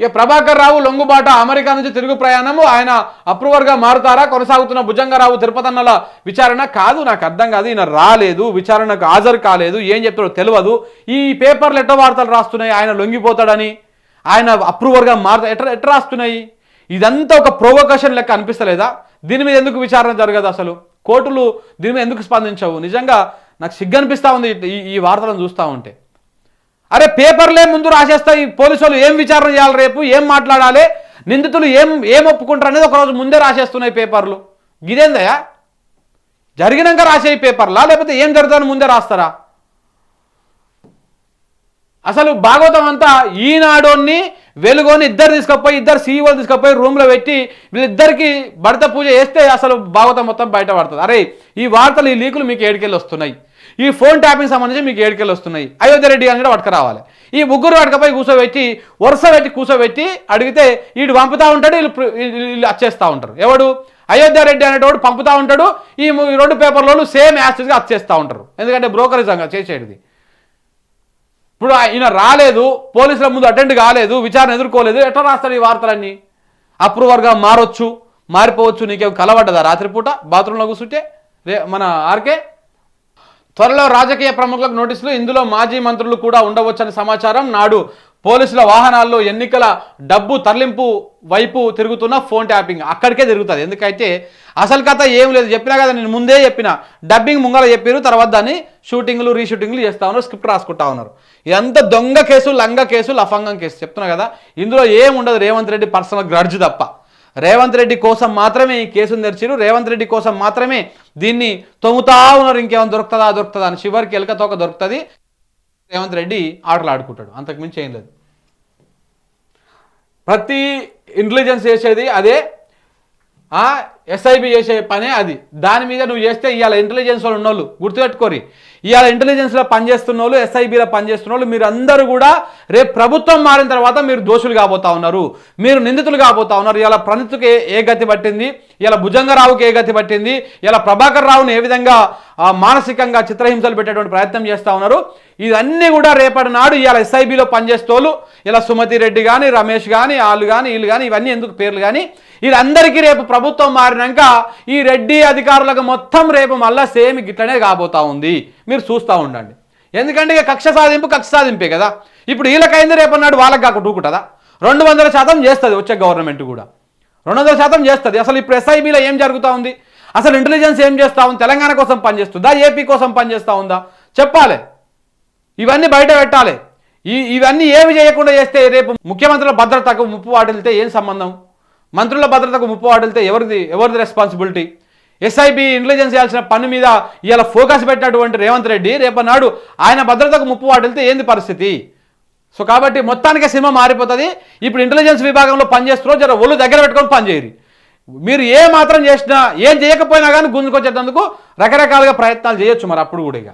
ఇక ప్రభాకర్ రావు లొంగుబాట అమెరికా నుంచి తిరుగు ప్రయాణము ఆయన అప్రూవర్గా మారుతారా? కొనసాగుతున్న భుజంగరావు తిరుపతన్నల విచారణ కాదు నాకు అర్థం కాదు. ఈయన రాలేదు విచారణకు హాజరు కాలేదు. ఏం చెప్తాడో తెలియదు ఈ పేపర్లు ఎట్ట వార్తలు రాస్తున్నాయి? ఆయన లొంగిపోతాడని. ఆయన అప్రూవర్గా మారుతా ఎట్లా ఎట్లా రాస్తున్నాయి? ఇదంతా ఒక ప్రొవొకేషన్ లెక్క అనిపిస్తలేదా? దీని మీద ఎందుకు విచారణ జరగదు అసలు? కోర్టులు దీని మీద ఎందుకు స్పందించవు? నిజంగా నాకు సిగ్గు అనిపిస్తూ ఉంది ఈ ఈ వార్తలను చూస్తూ ఉంటే. అరే పేపర్లే ముందు రాసేస్తాయి. పోలీసులు ఏం విచారణ చేయాలి రేపు? ఏం మాట్లాడాలి? నిందితులు ఏం ఏం ఒప్పుకుంటారు అనేది ఒకరోజు ముందే రాసేస్తున్నాయి పేపర్లు. ఇదేందయ్యా? జరిగినాక రాసేయి పేపర్లా? లేకపోతే ఏం జరుగుతుందని ముందే రాస్తారా? అసలు భాగవతం అంతా ఈనాడోని వెలుగోని ఇద్దరు తీసుకుపోయి ఇద్దరు సీఈఓలు తీసుకుపోయి రూమ్లో పెట్టి వీళ్ళిద్దరికి భర్త పూజ చేస్తే అసలు భాగవతం మొత్తం బయట పడుతుంది. అరే ఈ వార్తలు ఈ లీకులు మీకు ఏడుకెళ్ళి వస్తున్నాయి. ఈ ఫోన్ ట్యాపింగ్ సంబంధించి మీకు ఏడుకెళ్ళి వస్తున్నాయి. అయోధ్య రెడ్డి అని కూడా పట్టుకురావాలి. ఈ ముగ్గురు పట్టుకపోయి కూర్చోబెట్టి వరుస పెట్టి కూర్చోబెట్టి అడిగితే వీడు పంపుతా ఉంటాడు వీళ్ళు వీళ్ళు వచ్చేస్తూ ఉంటారు. ఎవడు? అయోధ్య రెడ్డి అనేటోడు పంపుతూ ఉంటాడు ఈ రెండు పేపర్లోనూ సేమ్ యాసిడ్గా వచ్చేస్తూ ఉంటారు. ఎందుకంటే బ్రోకరిజంగా చేసేది. ఇప్పుడు ఈయన రాలేదు పోలీసుల ముందు అటెండ్ కాలేదు విచారణ ఎదుర్కోలేదు. ఎట్లా రాస్తారు ఈ వార్తలన్నీ? అప్రూవర్గా మారొచ్చు మారిపోవచ్చు నీకేం కలవడ్డదా రాత్రిపూట? బాత్రూంలో కూర్చుంటే రే మన ఆర్కే త్వరలో రాజకీయ ప్రముఖులకు నోటీసులు. ఇందులో మాజీ మంత్రులు కూడా ఉండవచ్చని సమాచారం. నాడు పోలీసుల వాహనాల్లో ఎన్నికల డబ్బు తరలింపు వైపు తిరుగుతున్న ఫోన్ ట్యాపింగ్. అక్కడికే తిరుగుతుంది. ఎందుకైతే అసలు కథ ఏం లేదు. చెప్పినా కదా నేను ముందే చెప్పిన. డబ్బింగ్ ముంగల చెప్పారు తర్వాత దాన్ని షూటింగ్లు రీషూటింగ్లు చేస్తా ఉన్నారు. స్క్రిప్ట్ రాసుకుంటా ఉన్నారు. ఇదంతా దొంగ కేసు లంగ కేసు లఫంగం కేసు. చెప్తున్నా కదా ఇందులో ఏం ఉండదు. రేవంత్ రెడ్డి పర్సనల్ గ్రడ్జ్ తప్ప. రేవంత్ రెడ్డి కోసం మాత్రమే ఈ కేసును తెరిచిరు రేవంత్ రెడ్డి కోసం మాత్రమే దీన్ని తొమ్ముతా ఉన్నారు. ఇంకేమైనా దొరుకుతుందా? దొరుకుతుందా అని చివరికి ఎలకతోక దొరుకుతుంది. రేవంత్ రెడ్డి ఆటలు ఆడుకుంటాడు. అంతకుమించి ఏం లేదు. ప్రతి ఇంటెలిజెన్స్ చేసేది అదే. ఎస్ఐబి చేసే పనే అది. దాని మీద నువ్వు చేస్తే ఇవాళ ఇంటెలిజెన్స్ వాళ్ళు ఉన్నోళ్ళు గుర్తుపెట్టుకోరి. ఇవాళ ఇంటెలిజెన్స్లో పనిచేస్తున్న వాళ్ళు ఎస్ఐబిలో పనిచేస్తున్న వాళ్ళు మీరు అందరూ కూడా రేపు ప్రభుత్వం మారిన తర్వాత మీరు దోషులు కాబోతా ఉన్నారు. మీరు నిందితులు కాబోతా ఉన్నారు. ఇలా ప్రణిత్కి ఏ- గతి పట్టింది? ఇలా భుజంగరావుకి ఏ గతి పట్టింది? ఇలా ప్రభాకర్ రావుని ఏ విధంగా మానసికంగా చిత్రహింసలు పెట్టేటువంటి ప్రయత్నం చేస్తూ ఉన్నారు? ఇదన్నీ కూడా రేపటి నాడు ఇలా ఎస్ఐబిలో పనిచేస్తోళ్ళు ఇలా సుమతి రెడ్డి కానీ రమేష్ కానీ వాళ్ళు కానీ వీళ్ళు కానీ ఇవన్నీ ఎందుకు పేర్లు కానీ వీళ్ళందరికీ రేపు ప్రభుత్వం మారినాక ఈ రెడ్డి అధికారులకు మొత్తం రేపు మళ్ళీ సేమ్ గిట్లనే కాబోతా ఉంది. మీరు చూస్తూ ఉండండి. ఎందుకంటే ఇక కక్ష సాధింపు కక్ష సాధింపే కదా. ఇప్పుడు వీళ్ళకైంది రేపన్నాడు వాళ్ళకి కాకుండా ఊకుంటుందా రెండు వందల శాతం చేస్తుంది వచ్చే గవర్నమెంట్ కూడా. రెండు వందల శాతం చేస్తుంది. అసలు ఇప్పుడు ఎస్ఐబిలో ఏం జరుగుతూ ఉంది? అసలు ఇంటెలిజెన్స్ ఏం చేస్తూ ఉంది? తెలంగాణ కోసం పనిచేస్తుందా? ఏపీ కోసం పనిచేస్తూ ఉందా? చెప్పాలి. ఇవన్నీ బయట పెట్టాలి. ఈ ఇవన్నీ ఏమి చేయకుండా చేస్తే రేపు ముఖ్యమంత్రుల భద్రతకు ముప్పు వాటిల్తే ఏం సంబంధం? మంత్రుల భద్రతకు ముప్పు వాటిల్తే ఎవరిది ఎవరిది రెస్పాన్సిబిలిటీ ఎస్ఐబి ఇంటెలిజెన్స్ చేయాల్సిన పని మీద ఇలా ఫోకస్ పెట్టినటువంటి రేవంత్ రెడ్డి రేపన్నాడు ఆయన భద్రతకు ముప్పు వాటిల్తే ఏంది పరిస్థితి? సో కాబట్టి మొత్తానికి సినిమా మారిపోతుంది. ఇప్పుడు ఇంటెలిజెన్స్ విభాగంలో పనిచేస్తున్నారు జర ఒళ్ళు దగ్గర పెట్టుకొని పనిచేయరు. మీరు ఏ మాత్రం చేసినా ఏం చేయకపోయినా కానీ గుంజుకొచ్చేటందుకు రకరకాలుగా ప్రయత్నాలు చేయొచ్చు మరి అప్పుడు కూడా ఇక.